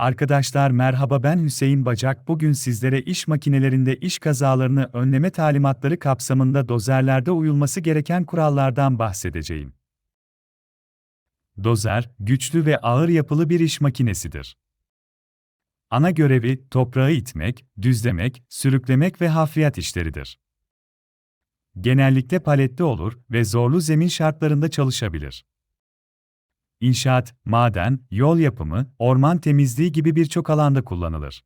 Arkadaşlar merhaba ben Hüseyin Bacak. Bugün sizlere iş makinelerinde iş kazalarını önleme talimatları kapsamında dozerlerde uyulması gereken kurallardan bahsedeceğim. Dozer, güçlü ve ağır yapılı bir iş makinesidir. Ana görevi toprağı itmek, düzlemek, sürüklemek ve hafriyat işleridir. Genellikle paletli olur ve zorlu zemin şartlarında çalışabilir. İnşaat, maden, yol yapımı, orman temizliği gibi birçok alanda kullanılır.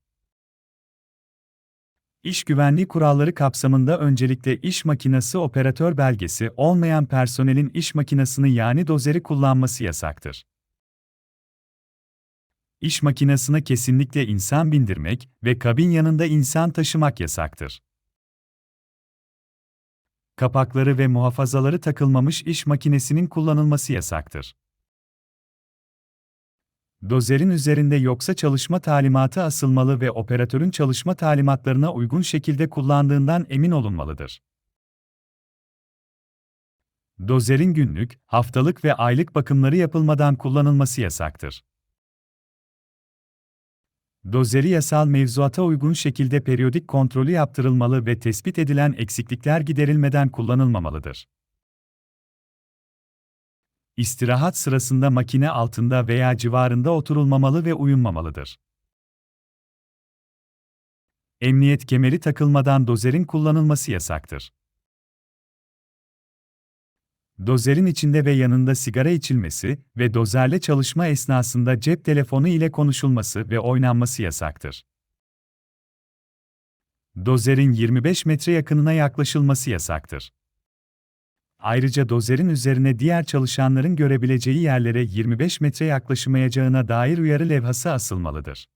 İş güvenliği kuralları kapsamında öncelikle iş makinesi operatör belgesi olmayan personelin iş makinesini yani dozeri kullanması yasaktır. İş makinesine kesinlikle insan bindirmek ve kabin yanında insan taşımak yasaktır. Kapakları ve muhafazaları takılmamış iş makinesinin kullanılması yasaktır. Dozerin üzerinde yoksa çalışma talimatı asılmalı ve operatörün çalışma talimatlarına uygun şekilde kullandığından emin olunmalıdır. Dozerin günlük, haftalık ve aylık bakımları yapılmadan kullanılması yasaktır. Dozeri yasal mevzuata uygun şekilde periyodik kontrolü yaptırılmalı ve tespit edilen eksiklikler giderilmeden kullanılmamalıdır. İstirahat sırasında makine altında veya civarında oturulmamalı ve uyunmamalıdır. Emniyet kemeri takılmadan dozerin kullanılması yasaktır. Dozerin içinde ve yanında sigara içilmesi ve dozerle çalışma esnasında cep telefonu ile konuşulması ve oynanması yasaktır. Dozerin 25 metre yakınına yaklaşılması yasaktır. Ayrıca dozerin üzerine diğer çalışanların görebileceği yerlere 25 metre yaklaşmayacağına dair uyarı levhası asılmalıdır.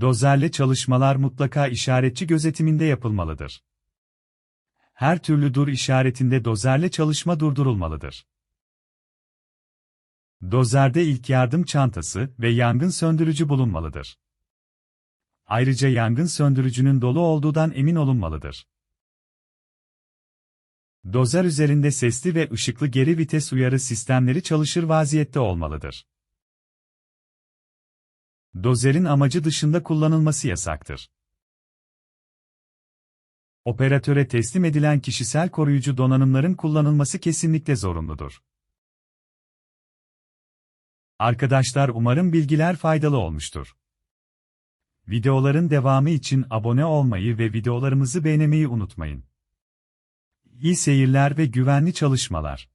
Dozerle çalışmalar mutlaka işaretçi gözetiminde yapılmalıdır. Her türlü dur işaretinde dozerle çalışma durdurulmalıdır. Dozerde ilk yardım çantası ve yangın söndürücü bulunmalıdır. Ayrıca yangın söndürücünün dolu olduğundan emin olunmalıdır. Dozer üzerinde sesli ve ışıklı geri vites uyarı sistemleri çalışır vaziyette olmalıdır. Dozerin amacı dışında kullanılması yasaktır. Operatöre teslim edilen kişisel koruyucu donanımların kullanılması kesinlikle zorunludur. Arkadaşlar umarım bilgiler faydalı olmuştur. Videoların devamı için abone olmayı ve videolarımızı beğenmeyi unutmayın. İyi seyirler ve güvenli çalışmalar.